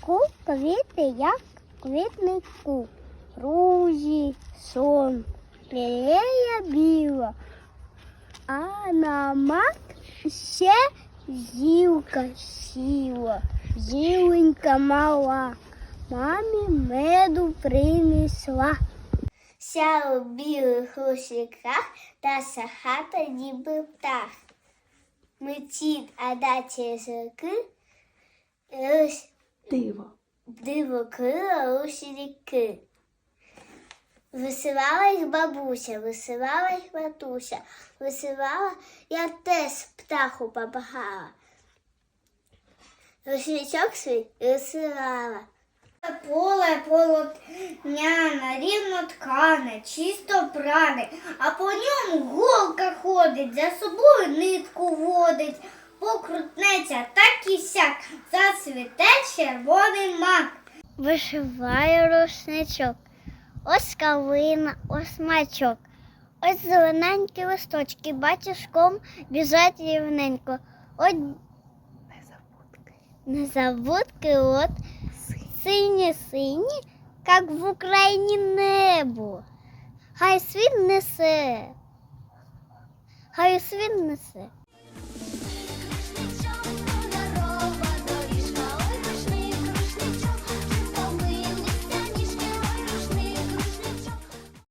ку квіти, як квітнику. Рузі, сон, лілея біла, а на мак ще зілка сіла, зіленька мала, мамі меду принесла. Сяла в білих рушниках та сахата ніби птах. Летить, а дачі зірки, Диво. диво крила рушники. Висивалась бабуся, висивалась матуся, висивала, я теж птаху побагала. Рушничок свій висивала. Поле полотняне, рівно ткане, чисто пране, а по ньому голка ходить, за собою нитку водить, покрутнеться так і сяк, зацвіте червоний мак. Вишиває рушничок, ось калина, ось мачок, ось зелененькі листочки, батюшком біжать рівненько. Ось незабудки от сині-сині, як в Україні небо. Хай світ несе, хай світ несе.